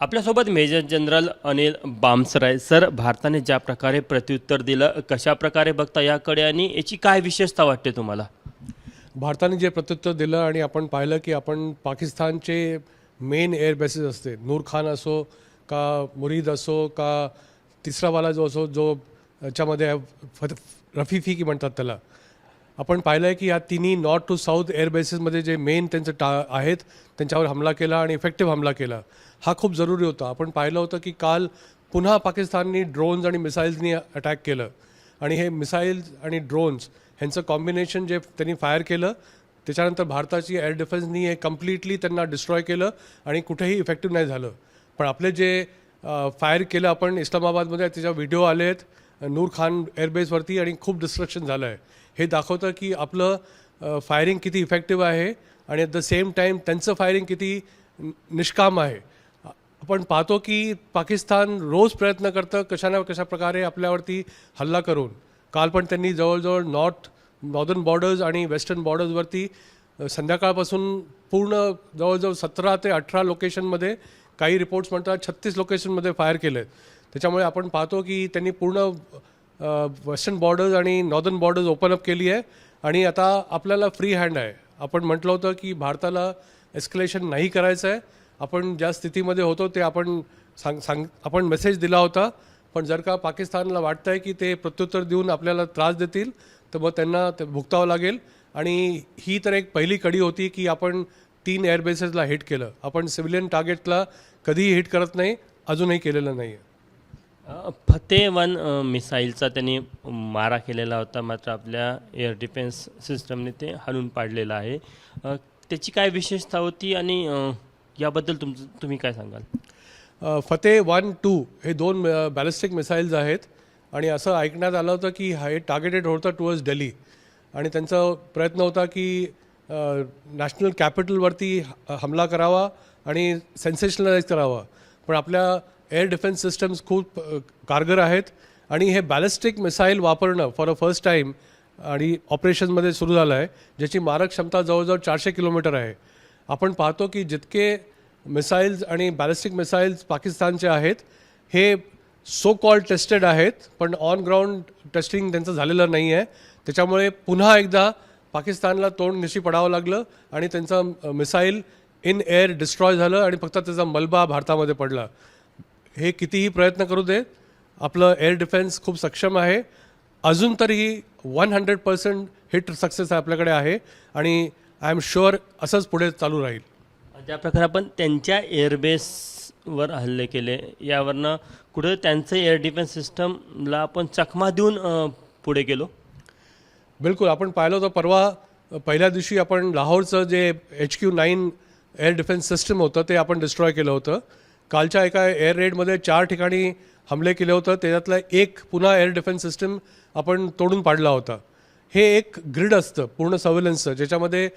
आपल्यासोबत major general Anil बामसराय sir भारताने ज्या प्रकारे प्रत्युत्तर दिलं कशा प्रकारे बघता याकडे आणि याची काय विशेषता वाटते तुम्हाला? भारताने जे प्रत्युत्तर दिलं आणि आपण पाहिलं की आपण पाकिस्तानचे मेन एअर बेसेस असते. नूर खान असो का मुरीद असो का तिसरावाला जो असो जो याच्यामध्ये फत रफिफी की म्हणतात त्याला. आपण पाहिलं आहे की या तिन्ही नॉर्थ टू साऊथ एअर बेसिसमध्ये जे मेन त्यांचं टा आहेत त्यांच्यावर हमला केला आणि इफेक्टिव्ह हमला केला. हा खूप जरुरी होता. आपण पाहिलं होतं की काल पुन्हा पाकिस्ताननी ड्रोन्स आणि मिसाईल्सनी अटॅक केलं. आणि हे मिसाईल्स आणि ड्रोन्स ह्यांचं कॉम्बिनेशन जे त्यांनी फायर केलं त्याच्यानंतर भारताची एअर डिफेन्सनी हे कम्प्लिटली त्यांना डिस्ट्रॉय केलं आणि कुठेही इफेक्टिव्ह नाही झालं. पण आपले जे फायर केलं आपण इस्लामाबादमध्ये त्याच्या व्हिडिओ आले आहेत नूर खान एअरबेसवरती आणि खूप डिस्ट्रक्शन झालं आहे हे दाखवतं की आपलं फायरिंग किती इफेक्टिव्ह आहे आणि ॲट द सेम टाईम त्यांचं फायरिंग किती निष्काम आहे. आपण पाहतो की पाकिस्तान रोज प्रयत्न करतं कशा ना कशा प्रकारे आपल्यावरती हल्ला करून. काल पण त्यांनी जवळजवळ नॉर्थ नॉर्दर्न बॉर्डर्स आणि वेस्टर्न बॉर्डर्सवरती संध्याकाळपासून पूर्ण जवळजवळ सतरा ते अठरा लोकेशनमध्ये काही रिपोर्ट्स म्हणतात छत्तीस लोकेशनमध्ये फायर केले त्याच्यामुळे आपण पाहतो की त्यांनी पूर्ण वेस्टर्न बॉर्डर्स आणि नॉर्दर्न बॉर्डर्स ओपन अप केली आहे. आणि आता आपल्याला फ्री हँड आहे. आपण म्हटलं होतं की भारताला एस्कलेशन नाही करायचं आहे आपण ज्या स्थितीमध्ये होतो ते आपण सांग सांग आपण मेसेज दिला होता. पण जर का पाकिस्तानला वाटतं आहे की ते प्रत्युत्तर देऊन आपल्याला त्रास देतील तर मग त्यांना ते भुगतावं लागेल. आणि ही तर एक पहिली कडी होती की आपण तीन एअरबेसेसला हिट केलं. आपण सिव्हिलियन टार्गेटला कधीही हिट करत नाही अजूनही केलेलं नाही आहे फतेह वन मिसाईलचा त्यांनी मारा केलेला होता मात्र आपल्या एअर डिफेन्स सिस्टमने ते हलून पाडलेलं आहे. त्याची काय विशेषता होती आणि याबद्दल तुमचं तुम्ही काय सांगाल? फतेह फते वन टू हे दोन बॅलिस्टिक मिसाईल्स आहेत आणि असं ऐकण्यात आलं होतं की हे टार्गेटेड होतं टुवर्ड्स डेली आणि त्यांचा प्रयत्न होता की नॅशनल कॅपिटलवरती ह- हमला करावा आणि सेन्सेशनलाइज करावा. पण आपल्या एअर डिफेन्स सिस्टम्स खूप कारगर आहेत. आणि हे बॅलिस्टिक मिसाईल वापरणं फॉर अ फर्स्ट टाईम आणि ऑपरेशनमध्ये सुरू झालं आहे ज्याची मारक क्षमता जवळजवळ चारशे किलोमीटर आहे. आपण पाहतो की जितके मिसाईल्स आणि बॅलिस्टिक मिसाईल्स पाकिस्तानचे आहेत हे सो कॉल्ड टेस्टेड आहेत पण ऑन ग्राउंड टेस्टिंग त्यांचं झालेलं नाही आहे त्याच्यामुळे पुन्हा एकदा पाकिस्तानला तोंड निशी पडावं लागलं आणि त्यांचं मिसाईल इन एअर डिस्ट्रॉय झालं आणि फक्त त्याचा मलबा भारतामध्ये पडला. हे कितीही प्रयत्न करू दे आपलं एअर डिफेन्स खूप सक्षम आहे. अजून तरीही one hundred percent hit success आपल्याकडे आहे आणि आय एम शुअर असंच पुढे चालू राहील. ज्या प्रकारे आपण त्यांच्या एअरबेसवर हल्ले केले यावरनं कुठं त्यांचं एअर डिफेन्स सिस्टमला आपण चकमा देऊन पुढे गेलो? बिलकुल आपण पाहिलं होतं परवा पहिल्या दिवशी आपण लाहोरचं जे H Q nine air defence system होतं ते आपण डिस्ट्रॉय केलं होतं. कालच्या एका एअर रेडमध्ये चार ठिकाणी हमले केले होतं. त्याच्यातलं एक पुन्हा एअर डिफेन्स सिस्टम आपण तोडून पाडला होता. हे एक ग्रिड असतं पूर्ण सर्व्हिलन्सचं ज्याच्यामध्ये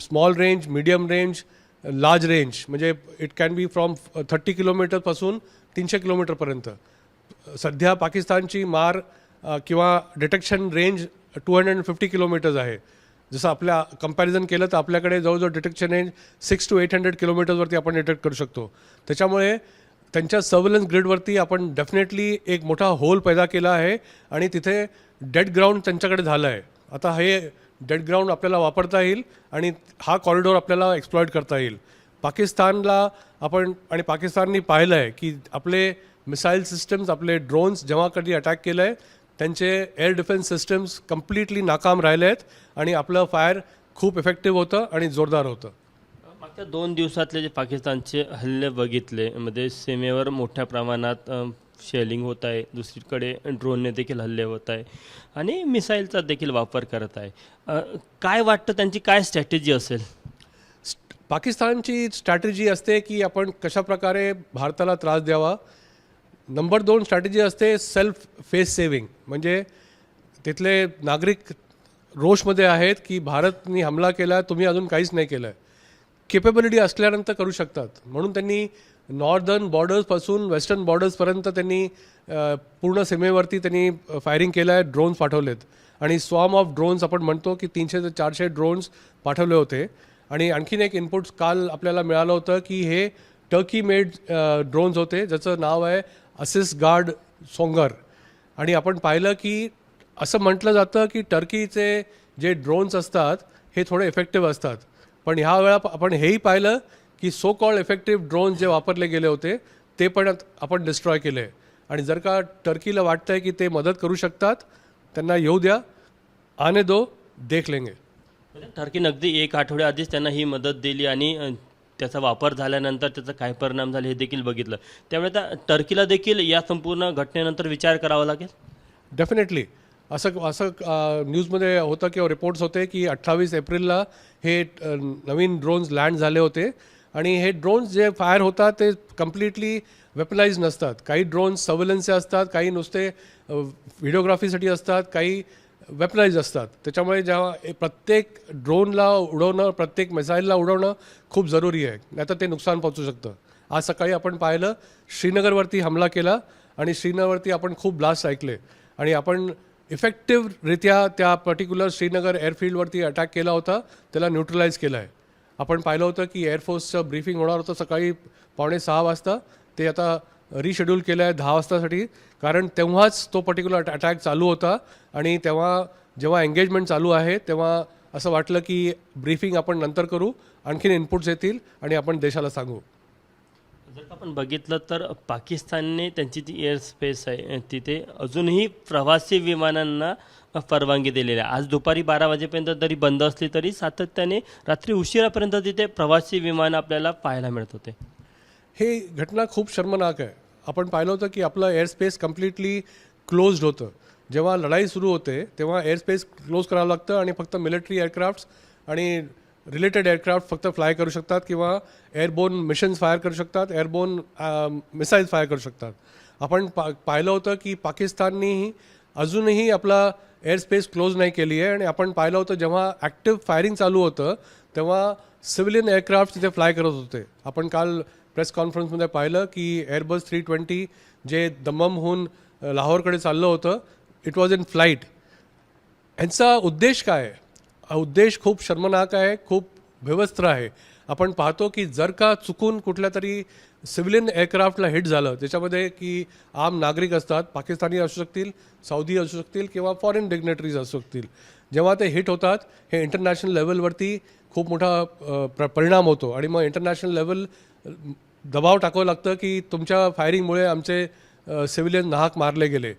small range medium range large range म्हणजे it can be from thirty किलोमीटरपासून तीनशे किलोमीटरपर्यंत सध्या पाकिस्तानची मार किंवा detection range two hundred and fifty kilometres आहे. जसं आपल्या कंपॅरिझन केलं तर आपल्याकडे जवळजवळ detection range six two eight hundred किलोमीटर्सवरती आपण डिटेक्ट करू शकतो. त्याच्यामुळे त्यांच्या सर्व्हिलन्स ग्रिडवरती आपण डेफिनेटली एक मोठा होल पैदा केला आहे आणि तिथे डेड ग्राउंड त्यांच्याकडे झालं आहे. आता हे डेड ग्राउंड आपल्याला वापरता येईल आणि हा कॉरिडॉर आपल्याला एक्सप्लॉईट करता येईल. पाकिस्तानला आपण आणि पाकिस्ताननी पाहिलं आहे की आपले मिसाईल सिस्टम्स आपले ड्रोन्स जेव्हा कधी अटॅक केलं आहे त्यांचे एअर डिफेन्स सिस्टम्स कम्प्लिटली नाकाम राहिले आहेत आणि आपलं फायर खूप इफेक्टिव्ह होतं आणि जोरदार होतं. मागच्या दोन दिवसातले जे पाकिस्तानचे हल्ले बघितले मध्ये सीमेवर मोठ्या प्रमाणात शेलिंग होत आहे दुसरीकडे ड्रोनने देखील हल्ले होत आहे आणि मिसाईलचा देखील वापर करत आहे. काय वाटतं त्यांची काय स्ट्रॅटेजी असेल? पाकिस्तानची स्ट्रॅटेजी असते की आपण कशा प्रकारे भारताला त्रास द्यावा नंबर दोन स्ट्रॅटेजी असते सेल्फ फेस सेविंग म्हणजे तिथले नागरिक रोषमध्ये आहेत की भारतनी हमला केला तुम्ही अजून काहीच नाही केलं आहे केपेबिलिटी असल्यानंतर करू शकतात. म्हणून त्यांनी नॉर्दर्न बॉर्डर्सपासून वेस्टर्न बॉर्डर्सपर्यंत त्यांनी पूर्ण सीमेवरती त्यांनी फायरिंग केलं आहे ड्रोन्स पाठवलेत. आणि स्वॉम ऑफ ड्रोन्स आपण म्हणतो की तीनशे ते चारशे ड्रोन्स पाठवले होते. आणि आणखीन एक इनपुट काल आपल्याला मिळालं होतं की हे टर्की मेड ड्रोन्स होते ज्याचं नाव आहे असिस गार्ड सोंगर. आणि आपण पाहिलं की असं म्हटलं जातं की टर्कीचे जे ड्रोन्स असतात हे थोडे इफेक्टिव्ह असतात. पण ह्या वेळा आपण हेही पाहिलं की सो कॉल्ड इफेक्टिव्ह ड्रोन्स जे वापरले गेले होते ते पण आपण डिस्ट्रॉय केले. आणि जर का टर्कीला वाटतंय की ते मदत करू शकतात त्यांना येऊ द्या. आने दो देख लेंगे. टर्कीनं अगदी एक आठवड्या आधीच त्यांना ही मदत दिली आणि त्याचा वापर झाल्यानंतर त्याचा काय परिणाम झाले हे देखील बघितलं. त्यामुळे त्या टर्कीला देखील या संपूर्ण घटनेनंतर विचार करावा लागेल? डेफिनेटली असं असं न्यूजमध्ये होतं किंवा रिपोर्ट्स होते की अठ्ठावीस एप्रिलला हे नवीन ड्रोन्स लँड झाले होते. आणि हे ड्रोन्स जे फायर होतात ते कम्प्लिटली वेपनाइज नसतात. काही ड्रोन्स सर्व्हिलन्सचे असतात काही नुसते व्हिडिओग्राफीसाठी असतात काही वेपनाईज असतात. त्याच्यामुळे जेव्हा प्रत्येक ड्रोनला उडवणं प्रत्येक मिसाईलला उडवणं खूप जरुरी आहे. नाहीतर ते नुकसान पोहोचू शकतं. आज सकाळी आपण पाहिलं श्रीनगरवरती हमला केला आणि श्रीनगरवरती आपण खूप ब्लास्ट ऐकले. आणि आपण इफेक्टिव्हरित्या त्या पर्टिक्युलर श्रीनगर एअरफील्डवरती अटॅक केला होता त्याला न्यूट्रलाइज केलं आहे आपण पाहिलं होतं की एअरफोर्सचं ब्रीफिंग होणार होतं सकाळी पावणे सहा वाजता. ते आता रिशेड्यूल केलं आहे दहा वाजतासाठी. कारण तेव्हाच तो पर्टिक्युलर अटॅक चालू होता आणि तेव्हा जेव्हा एंगेजमेंट चालू आहे तेव्हा असं वाटलं की ब्रीफिंग आपण नंतर करू आणखीन इनपुट्स येतील आणि आपण देशाला सांगू. जर का आपण बघितलं तर पाकिस्तानने त्यांची जी एअर स्पेस आहे तिथे अजूनही प्रवासी विमानांना परवानगी दिलेली आहे. आज दुपारी बारा वाजेपर्यंत जरी बंद असली तरी सातत्याने रात्री उशिरापर्यंत तिथे प्रवासी विमान आपल्याला पाहायला मिळत होते. हे घटना खूप शर्मनाक आहे. आपण पाहिलं होतं की आपलं एअर स्पेस कम्प्लिटली क्लोज्ड होतं. जेव्हा लढाई सुरू होते तेव्हा एअर स्पेस क्लोज करावं लागतं आणि फक्त मिलिटरी एअरक्राफ्ट्स आणि रिलेटेड एअरक्राफ्ट फक्त फ्लाय करू शकतात किंवा एअरबोन मिशन्स फायर करू शकतात एअरबोन मिसाईल्स फायर करू शकतात. आपण पा पाहिलं होतं की पाकिस्ताननीही अजूनही आपला एअर स्पेस क्लोज नाही केली आहे आणि आपण पाहिलं होतं जेव्हा ॲक्टिव्ह फायरिंग चालू होतं तेव्हा सिव्हिलियन एअरक्राफ्ट तिथे फ्लाय करत होते. आपण काल प्रेस कॉन्फरन्समध्ये पाहिलं की एअरबस थ्री ट्वेंटी जे दममहून लाहोरकडे चाललं होतं इट वॉज इन फ्लाईट ह्यांचा उद्देश काय आहे? हा उद्देश खूप शर्मनाक आहे खूप व्यवस्थर आहे. आपण पाहतो की जर का चुकून कुठल्या तरी सिव्हिलियन एअरक्राफ्टला हिट झालं त्याच्यामध्ये की आम नागरिक असतात पाकिस्तानी असू शकतील सौदी असू शकतील किंवा फॉरेन डिग्नेटरीज असू शकतील जेव्हा ते हिट होतात हे इंटरनॅशनल लेवलवरती खूप मोठा प्र- परिणाम होतो. आणि मग इंटरनॅशनल लेवल दबाव टाकावं लागतं की तुमच्या फायरिंगमुळे आमचे सिव्हिलियन नाहक मारले गेले.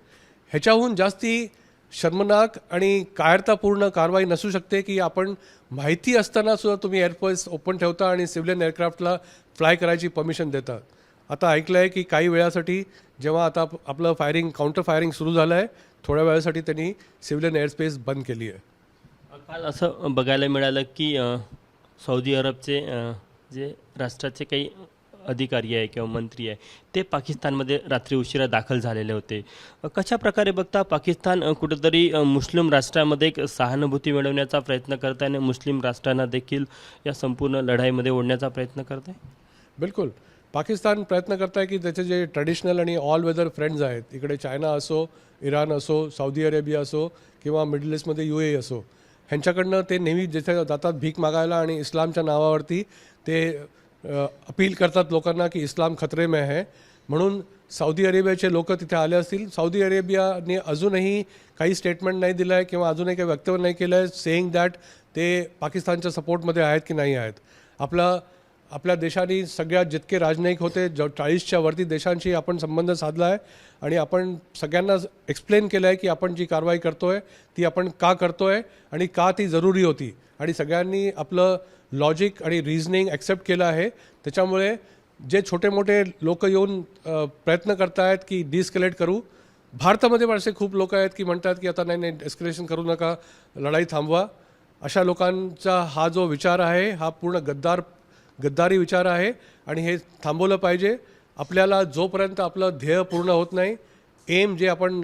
ह्याच्याहून जास्ती शर्मनाक आणि कायरतापूर्ण कारवाई नसू शकते की आपण माहिती असताना सुद्धा तुम्ही एअरफोर्स ओपन ठेवता आणि सिव्हिलियन एअरक्राफ्टला फ्लाय करायची परमिशन देता. आता ऐकलं आहे की काही वेळासाठी जेव्हा आता आपलं फायरिंग काउंटर फायरिंग सुरू झालं आहे थोड्या वेळासाठी त्यांनी सिव्हिलियन एअरस्पेस बंद केली आहे. काल असं बघायला मिळालं की सौदी अरबचे जे राष्ट्राचे काही अधिकारी आहे किंवा मंत्री आहे ते पाकिस्तानमध्ये रात्री उशिरा दाखल झालेले होते. कशाप्रकारे कशा प्रकारे बघता पाकिस्तान कुठेतरी मुस्लिम राष्ट्रामध्ये एक सहानुभूती मिळवण्याचा प्रयत्न करत आहे आणि मुस्लिम राष्ट्रांना देखील या संपूर्ण लढाईमध्ये ओढण्याचा प्रयत्न करत आहे बिलकुल. पाकिस्तान प्रयत्न करत आहे की त्याचे जे ट्रेडिशनल आणि ऑल वेदर फ्रेंड्स आहेत इकडे चायना असो इराण असो सौदी अरेबिया असो किंवा मिडल ईस्टमध्ये यू ए असो ह्यांच्याकडनं ते नेहमी जिथे जातात भीक मागायला आणि इस्लामच्या नावावरती ते अपील करतात लोकांना की इस्लाम खतरे में म्हणून सौदी अरेबियाचे लोक तिथे आले असतील. सौदी अरेबियाने अजूनही काही स्टेटमेंट नाही दिलं आहे किंवा अजूनही काही वक्तव्य नाही केलं आहे सेईंग दॅट ते पाकिस्तानच्या सपोर्टमध्ये आहेत की नाही आहेत. आपला आपल्या देशाने सगळ्यात जितके राजनयिक होते ज चाळीसच्या वरती देशांशी आपण संबंध साधला आहे आणि आपण सगळ्यांना एक्सप्लेन केलं आहे की आपण जी कारवाई करतो आहे ती आपण का करतो आहे आणि का ती जरुरी होती. आणि सगळ्यांनी आपलं लॉजिक आणि रिझनिंग ॲक्सेप्ट केलं आहे. त्याच्यामुळे जे छोटे मोठे लोक येऊन प्रयत्न करतायत की डिस्कलेट करू. भारतामध्ये पण असे खूप लोक आहेत की म्हणतात की आता नाही नाही एस्कलेशन करू नका लढाई थांबवा. अशा लोकांचा हा जो विचार आहे हा पूर्ण गद्दार गद्दारी विचार आहे आणि हे थांबवलं पाहिजे. आपल्याला जोपर्यंत आपलं ध्येय पूर्ण होत नाही एम जे आपण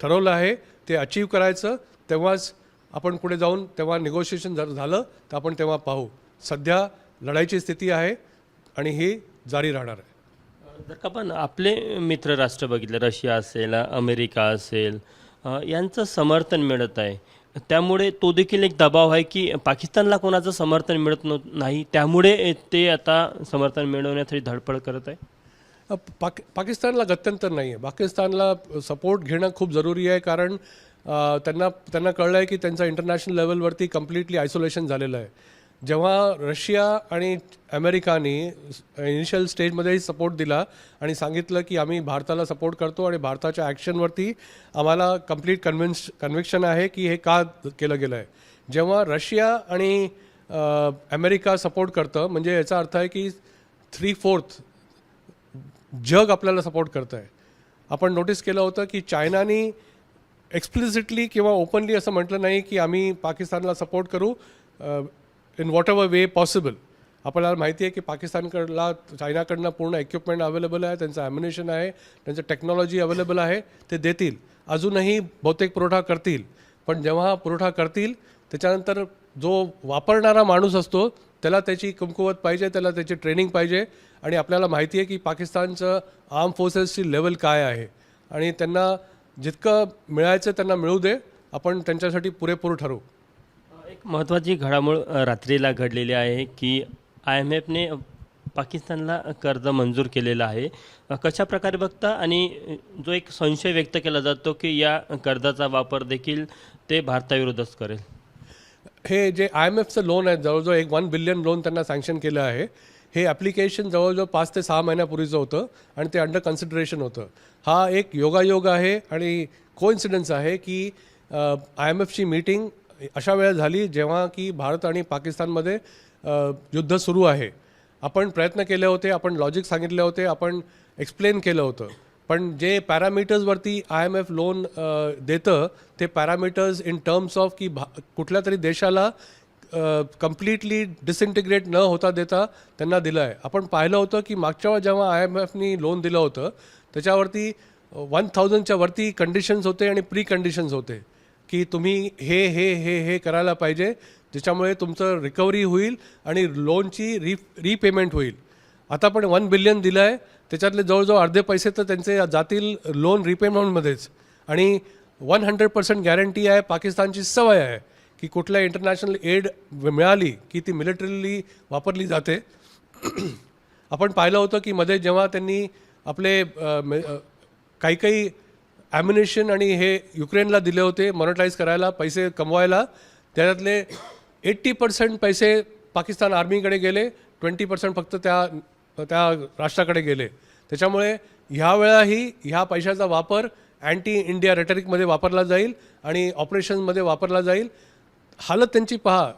ठरवलं आहे ते अचीव करायचं. तेव्हाच आपण पुढे जाऊन तेव्हा निगोशिएशन जर झालं तर आपण तेव्हा पाहू. सध्या लढाईची स्थिती आहे आणि ही जारी राहणार आहे. जर का आपण आपले मित्र राष्ट्र बघितले रशिया असेल अमेरिका असेल यांचं समर्थन मिळत आहे. त्यामुळे तो देखील एक दबाव आहे की पाकिस्तानला कोणाचं समर्थन मिळत नाही त्यामुळे ते आता समर्थन मिळवण्यासाठी धडपड करत आहे? पाक पाकिस्तानला गत्यंतर नाही आहे पाकिस्तानला सपोर्ट घेणं खूप जरुरी आहे कारण त्यांना त्यांना कळलं आहे की त्यांचं इंटरनॅशनल लेवलवरती कम्प्लिटली आयसोलेशन झालेलं आहे. जेव्हा रशिया आणि अमेरिकाने इनिशियल स्टेजमध्येही सपोर्ट दिला आणि सांगितलं की आम्ही भारताला सपोर्ट करतो आणि भारताच्या ॲक्शनवरती आम्हाला कंप्लीट कन्व्हिन्स कन्व्हिक्शन आहे की हे का केलं गेलं आहे जेव्हा रशिया आणि अमेरिका सपोर्ट करतं म्हणजे याचा अर्थ आहे की थ्री फोर्थ जग आपल्याला सपोर्ट करतं आहे आपण नोटीस केलं होतं की चायनानी एक्सप्लिसिटली किंवा ओपनली असं म्हटलं नाही की आम्ही पाकिस्तानला सपोर्ट करू in whatever way possible आपल्याला माहिती आहे की पाकिस्तानकडला चायनाकडनं पूर्ण इक्विपमेंट अवेलेबल आहे त्यांचं ॲम्युनेशन आहे त्यांचं टेक्नॉलॉजी अवेलेबल आहे ते देतील. अजूनही बहुतेक पुरवठा करतील. पण जेव्हा पुरवठा करतील त्याच्यानंतर जो वापरणारा माणूस असतो त्याला त्याची कमकुवत पाहिजे त्याला त्याची ट्रेनिंग पाहिजे. आणि आपल्याला माहिती आहे की पाकिस्तानचं आर्म फोर्सेसची लेवल काय आहे. आणि त्यांना जितकं मिळायचं त्यांना मिळू दे आपण त्यांच्यासाठी पुरेपूर ठरवू. एक महत्त्वाची घडामोड रात्रीला घडलेली आहे की आय एम एफने पाकिस्तानला कर्ज मंजूर केलेलं आहे. कशा प्रकारे बघता आणि जो एक संशय व्यक्त केला जातो की या कर्जाचा वापर देखील ते भारताविरोधच करेल? हे जे आय एम एफचं लोन आहे जवळजवळ एक वन बिलियन लोन त्यांना सँक्शन केलं आहे. हे ॲप्लिकेशन जवळजवळ पाच ते सहा महिन्यापूर्वीचं होतं आणि ते अंडर कन्सिडरेशन होतं. हा एक योगायोग आहे आणि कोइन्सिडन्स आहे की आय एम एफची मीटिंग अशा वेळा झाली जेव्हा की भारत आणि पाकिस्तानमध्ये युद्ध सुरू आहे. आपण प्रयत्न केले होते आपण लॉजिक सांगितले होते आपण एक्सप्लेन केलं होतं. पण जे पॅरामीटर्सवरती आय एम एफ लोन देतं ते पॅरामीटर्स इन टर्म्स ऑफ की भा कुठल्या तरी देशाला कम्प्लिटली डिसइंटिग्रेट न होता देता त्यांना दिलं आहे. आपण पाहिलं होतं की मागच्या वेळेस जेव्हा आय एम एफनी लोन दिलं होतं त्याच्यावरती वन थाउजंडच्या वरती कंडिशन्स होते आणि प्री कंडिशन्स होते की तुम्ही हे हे हे हे करायला पाहिजे ज्याच्यामुळे तुमचं रिकव्हरी होईल आणि लोनची री रीपेमेंट होईल. आता पण वन बिलियन दिलं आहे त्याच्यातले जवळजवळ अर्धे पैसे तर त्यांचे जातील लोन रिपेमेंटमध्येच आणि वन हंड्रेड पर्सेंट गॅरंटी आहे पाकिस्तानची सवय आहे. की कुठल्या इंटरनॅशनल एड मिळाली की ती मिलिटरीली वापरली जाते. आपण पाहिलं होतं की मध्ये जेव्हा त्यांनी आपले काही काही ॲम्युनेशन आणि हे युक्रेनला दिले होते मॉनिटाईज करायला पैसे कमवायला त्याच्यातले एट्टी पर्सेंट पैसे पाकिस्तान आर्मीकडे गेले ट्वेंटी पर्सेंट फक्त त्या त्या राष्ट्राकडे गेले. त्याच्यामुळे ह्या वेळाही ह्या पैशाचा वापर अँटी इंडिया रेटरिकमध्ये वापरला जाईल आणि ऑपरेशन्समध्ये वापरला जाईल. हालत त्यांची पहा.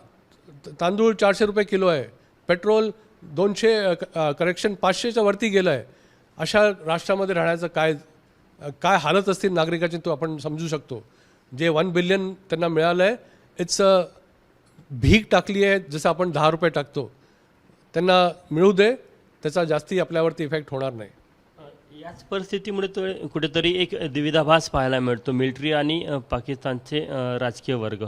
तांदूळ चारशे रुपये किलो आहे. पेट्रोल दोनशे करेक्शन पाचशेच्या वरती गेलं आहे अशा राष्ट्रामध्ये राहण्याचं काय काय हालत असतील नागरिकाची तो आपण समजू शकतो. जे वन बिलियन त्यांना मिळालं आहे इट्स अ भीक टाकली आहे जसं आपण दहा रुपये टाकतो. त्यांना मिळू दे त्याचा जास्ती आपल्यावरती इफेक्ट होणार नाही. याच परिस्थितीमुळे तो कुठेतरी एक द्विधाभास पाहायला मिळतो मिलिटरी आणि पाकिस्तानचे राजकीय वर्ग.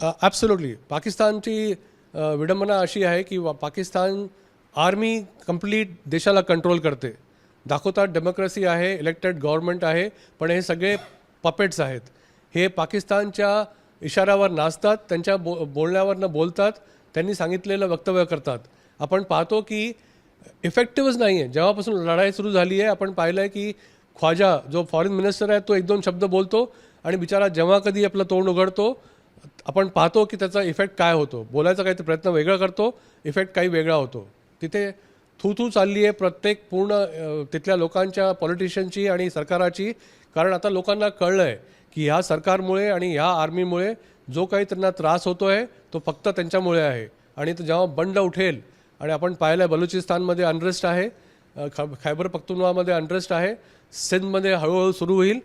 Uh, ॲब्सोल्युटली पाकिस्तानची uh, विडंबना अशी आहे की पाकिस्तान आर्मी कंप्लीट देशाला कंट्रोल करते. दाखवतात डेमोक्रेसी आहे इलेक्टेड गव्हर्नमेंट आहे पण हे सगळे पपेट्स आहेत. हे पाकिस्तानच्या इशाऱ्यावर नाचतात त्यांच्या बो बोलण्यावरनं बोलतात त्यांनी सांगितलेलं वक्तव्य करतात. आपण पाहतो की इफेक्टिव्हच नाही आहे जेव्हापासून लढाई सुरू झाली आहे आपण पाहिलं आहे की ख्वाजा जो फॉरेन मिनिस्टर आहे तो एक दोन शब्द बोलतो आणि बिचारा जेव्हा कधी आपलं तोंड उघडतो आपण पाहतो की त्याचा इफेक्ट काय होतो? बोलायचा काही प्रयत्न वेगळा करतो इफेक्ट काही वेगळा होतो. तिथे थू थू चालली आहे प्रत्येक पूर्ण तिथल्या लोकांच्या पॉलिटिशियनची आणि सरकाराची. कारण आता लोकांना कळलं आहे की ह्या सरकारमुळे आणि ह्या आर्मीमुळे जो काही त्यांना त्रास होतो आहे तो फक्त त्यांच्यामुळे आहे. आणि तो जेव्हा बंड उठेल आणि आपण पाहिलं आहे बलुचिस्तानमध्ये अनरेस्ट आहे ख खैबर पख्तुनवामध्ये अनरेस्ट आहे सिंधमध्ये हळूहळू सुरू होईल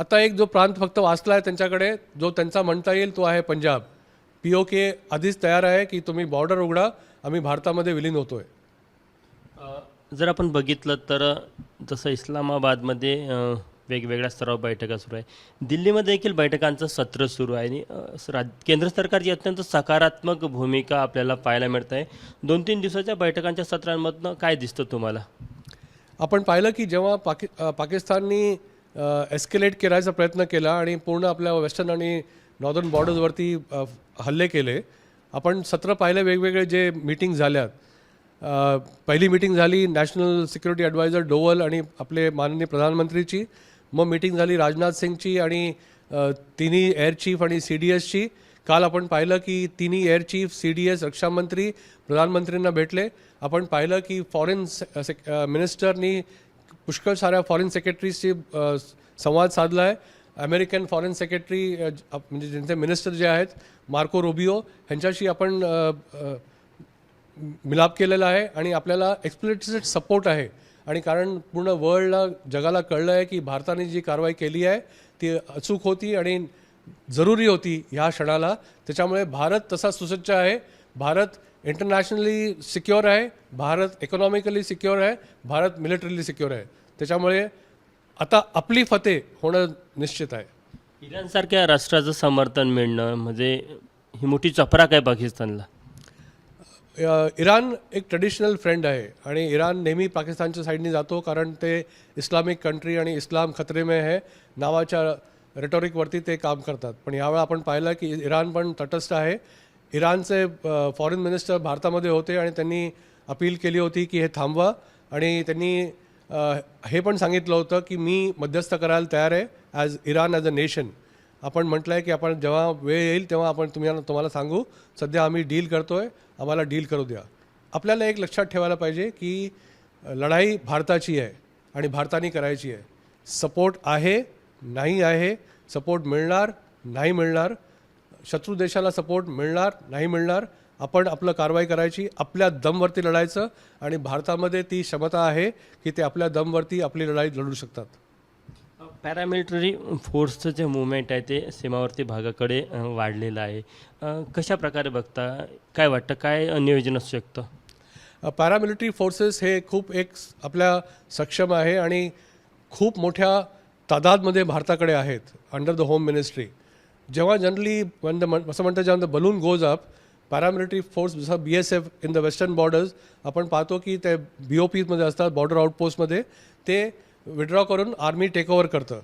आता एक जो प्रांत फक्त वाचला आहे त्यांच्याकडे जो त्यांचा म्हणता येईल तो आहे पंजाब. पी ओ के आधीच तयार आहे की तुम्ही बॉर्डर उघडा आम्ही भारतामध्ये विलीन होतोय. अ, जर आपण बघितलं तर जसं इस्लामाबादमध्ये वेगवेगळ्या स्तरावर बैठका सुरू आहे. दिल्लीमध्ये देखील बैठकांचं सत्र सुरू आहे आणि केंद्र सरकारची अत्यंत सकारात्मक भूमिका आपल्याला पाहायला मिळत आहे. दोन तीन दिवसाच्या बैठकांच्या सत्रांमधनं काय दिसतं तुम्हाला? आपण पाहिलं की जेव्हा पाकि पाकिस्ताननी एस्केलेट करायचा प्रयत्न केला आणि पूर्ण आपल्या वेस्टर्न आणि नॉर्दर्न बॉर्डर्सवरती हल्ले केले. आपण सत्र पाहिले वेगवेगळे जे मीटिंग झाल्यात. पहिली मीटिंग झाली नॅशनल सिक्युरिटी ॲडवायझर डोवल आणि आपले माननीय प्रधानमंत्रीची. मग मीटिंग झाली राजनाथ सिंगची आणि तिन्ही एअर चीफ आणि सी डी एसची काल आपण पाहिलं की तिन्ही air chief C D S रक्षामंत्री प्रधानमंत्रींना भेटले. आपण पाहिलं की फॉरेन मिनिस्टरनी पुष्कळ साऱ्या फॉरेन सेक्रेटरीजशी संवाद साधला आहे अमेरिकन फॉरेन सेक्रेटरी म्हणजे ज्यांचे मिनिस्टर जे आहेत मार्को रोबिओ ह्यांच्याशी आपण मिलाप केलेला आहे आणि आपल्याला एक्सप्लिसिट सपोर्ट आहे. आणि कारण पूर्ण वर्ल्डला जगाला कळलं आहे की भारताने जी कारवाई केली आहे ती अचूक होती आणि जरुरी होती ह्या क्षणाला. त्याच्यामुळे भारत तसा सुसज्ज आहे. भारत इंटरनॅशनली सिक्युअर आहे भारत इकॉनॉमिकली सिक्युअर आहे भारत मिलिटरीली सिक्युअर आहे. त्याच्यामुळे आता आपली फते होणं निश्चित आहे. इराणसारख्या राष्ट्राचं समर्थन मिळणं म्हणजे ही मोठी चपराक आहे पाकिस्तानला. इराण एक ट्रेडिशनल फ्रेंड आहे आणि इराण नेहमी पाकिस्तानच्या साईडने जातो कारण ते इस्लामिक कंट्री आणि इस्लाम खतरे में है नावाच्या रेटॉरिकवरती ते काम करतात. पण यावेळा आपण पाहिलं की इराण पण तटस्थ आहे. इराणचे फॉरेन मिनिस्टर भारतामध्ये होते आणि त्यांनी अपील केली होती की हे थांबवा. आणि त्यांनी हे पण सांगितलं होतं की मी मध्यस्थ करायला तयार आहे as Iran as a nation आपण म्हटलं आहे की आपण जेव्हा वेळ येईल तेव्हा आपण तुम्ही तुम्हाला सांगू. सध्या आम्ही डील करतो आहे आम्हाला डील करू द्या. आपल्याला एक लक्षात ठेवायला पाहिजे की लढाई भारताची आहे आणि भारताने करायची आहे. सपोर्ट आहे नाही आहे. सपोर्ट मिळणार नाही मिळणार. शत्रू देशाला सपोर्ट मिळणार नाही मिळणार आपण आपलं कारवाई करायची आपल्या दमवरती लढायचं आणि भारतामध्ये ती क्षमता आहे की ते आपल्या दमवरती आपली लढाई लढू शकतात. पॅरामिलिटरी फोर्सचं जे मुवमेंट आहे ते सीमावर्ती भागाकडे वाढलेलं आहे. कशा प्रकारे बघता? काय वाटतं? काय नियोजन असू शकतं? पॅरामिलिटरी फोर्सेस हे खूप एक आपल्या सक्षम आहे आणि खूप मोठ्या तादादमध्ये भारताकडे आहेत अंडर द होम मिनिस्ट्री जेव्हा जनरली वन द असं म्हणतं जेव्हा the balloon goes up paramilitary force जसं B S F in the western borders आपण पाहतो की ते बी ओ पीमध्ये असतात बॉर्डर आउटपोस्टमध्ये ते विड्रॉ करून आर्मी टेक ओव्हर करतं.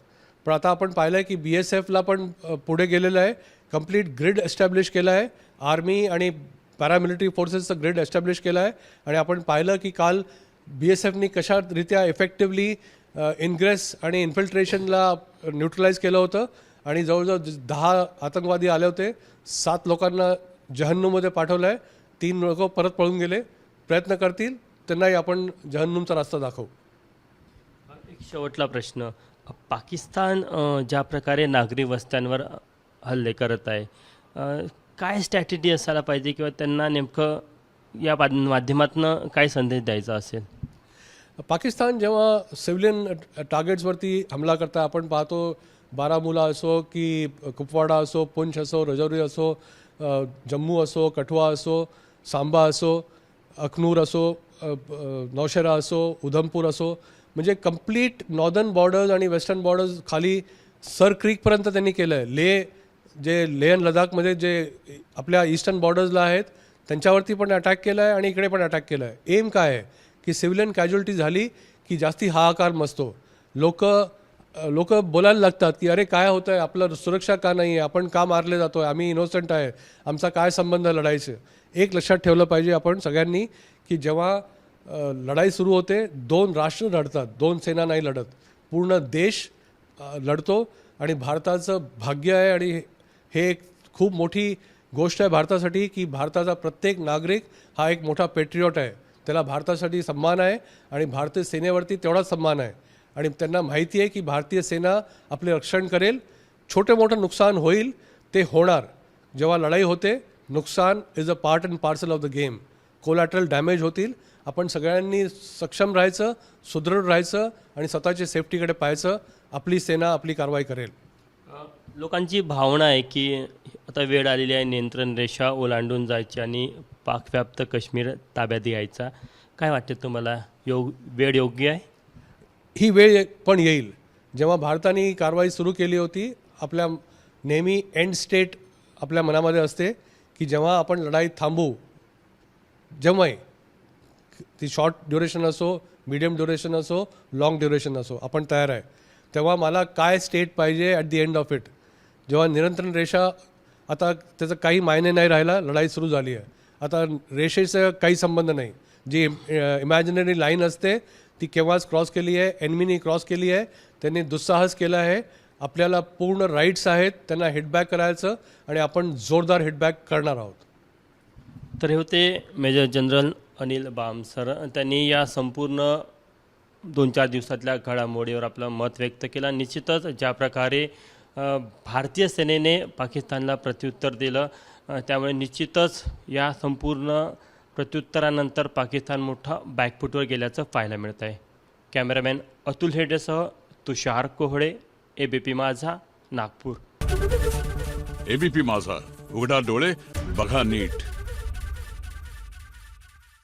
पण आता आपण पाहिलं आहे की बी एस एफला पण पुढे गेलेलं आहे कंप्लीट ग्रिड एस्टॅब्लिश केलं आहे आर्मी आणि पॅरामिलिटरी फोर्सेसचं ग्रिड एस्टॅब्लिश केलं आहे आणि आपण पाहिलं की काल बी एस एफनी कशारित्या इफेक्टिव्हली इनग्रेस आणि इन्फिल्ट्रेशनला न्यूट्रलाइज केलं होतं आणि जवळजवळ दहा आतंकवादी आले होते. सात लोकांना जहन्नूमध्ये पाठवलं आहे तीन लोक परत पळून गेले. प्रयत्न करतील. त्यांनाही आपण जहन्नूमचा रस्ता दाखवू. एक शेवटला प्रश्न. पाकिस्तान ज्या प्रकारे नागरी वस्त्यांवर हल्ले करत आहे काय स्ट्रॅटेजी असायला पाहिजे किंवा त्यांना नेमकं या माध्यमातून काय संदेश द्यायचा असेल? पाकिस्तान जेव्हा सिव्हिलियन टार्गेट्सवरती हमला करता आपण पाहतो बारामुला असो की कुपवाडा असो पुंछ असो रजौरी असो जम्मू असो कठवा असो सांबा असो अखनूर असो नौशेरा असो उधमपूर असो म्हणजे कंप्लीट नॉर्दर्न बॉर्डर्स आणि वेस्टर्न बॉर्डर्स खाली सर क्रीकपर्यंत त्यांनी केलं आहे ले जे लेह आणि लडाखमध्ये जे आपल्या ईस्टर्न बॉर्डर्सला आहेत त्यांच्यावरती पण अटॅक केला आहे आणि इकडे पण अटॅक केला आहे एम काय आहे? की सिव्हिलियन कॅज्युअलिटी झाली की जास्ती हाहाकार मसतो लोक लोक बोलायला लागतात की अरे काय होतं आहे आपलं सुरक्षा का नाही आहे आपण का मारले जातो आहे आम्ही इनोसंट आहे. आमचा काय संबंध लढायचे एक लक्षात ठेवलं पाहिजे आपण सगळ्यांनी की जेव्हा लढाई सुरू होते दोन राष्ट्र लढतात. दोन सेना नाही लढत. पूर्ण देश लढतो आणि भारताचं भाग्य आहे आणि हे एक खूप मोठी गोष्ट आहे भारतासाठी की भारताचा प्रत्येक नागरिक हा एक मोठा पेट्रियॉट आहे. त्याला भारतासाठी सन्मान आहे आणि भारतीय सेनेवरती तेवढाच सन्मान आहे. आणि त्यांना माहिती आहे की भारतीय सेना आपले रक्षण करेल. छोटे मोठं नुकसान होईल ते होणार. जेव्हा लढाई होते नुकसान is a part and parcel of the game collateral damage होतील. आपण सगळ्यांनी सक्षम राहायचं सुदृढ राहायचं आणि स्वतःच्या सेफ्टीकडे पाहायचं. आपली सेना आपली कारवाई करेल. लोकांची भावना आहे की आता वेळ आलेली आहे नियंत्रण रेषा ओलांडून जायची आणि पाकव्याप्त काश्मीर ताब्यात यायचा काय वाटते तुम्हाला? योग वेळ योग्य आहे? ही वेळ पण येईल. जेव्हा भारताने कारवाई सुरू केली होती आपल्या नेहमी एंड स्टेट आपल्या मनामध्ये असते की जेव्हा आपण लढाई थांबू जेव्हाही ती शॉर्ट ड्युरेशन असो मीडियम ड्युरेशन असो लाँग ड्युरेशन असो आपण तयार आहे. तेव्हा मला काय स्टेट पाहिजे at the end of it जेव्हा निरंतर रेषा आता त्याचा काही मायने नाही राहिला लढाई सुरू झाली आहे. आता रेषेचा काही संबंध नाही. जी इमॅजिनरी लाईन असते ती केव्हाच क्रॉस केली आहे एनमीनी क्रॉस केली आहे त्यांनी दुस्साहस केला आहे. आपल्याला पूर्ण राईट्स आहेत त्यांना हिटबॅक करायचं आणि आपण जोरदार हिटबॅक करणार आहोत. तर हे होते major general Anil Bam sir. त्यांनी या संपूर्ण दोन चार दिवसातल्या घडामोडीवर आपलं मत व्यक्त केलं. निश्चितच ज्या प्रकारे भारतीय सेनेने पाकिस्तानला प्रत्युत्तर दिलं त्यामुळे निश्चितच या संपूर्ण प्रत्युत्तरानंतर पाकिस्तान मोठा बॅकफुटवर गेल्याचं पाहायला मिळत आहे कॅमेरामॅन अतुल हेडेसह तुषार कोहळे एबीपी माझा नागपूर. एबीपी माझा. उघडा डोळे बघा नीट.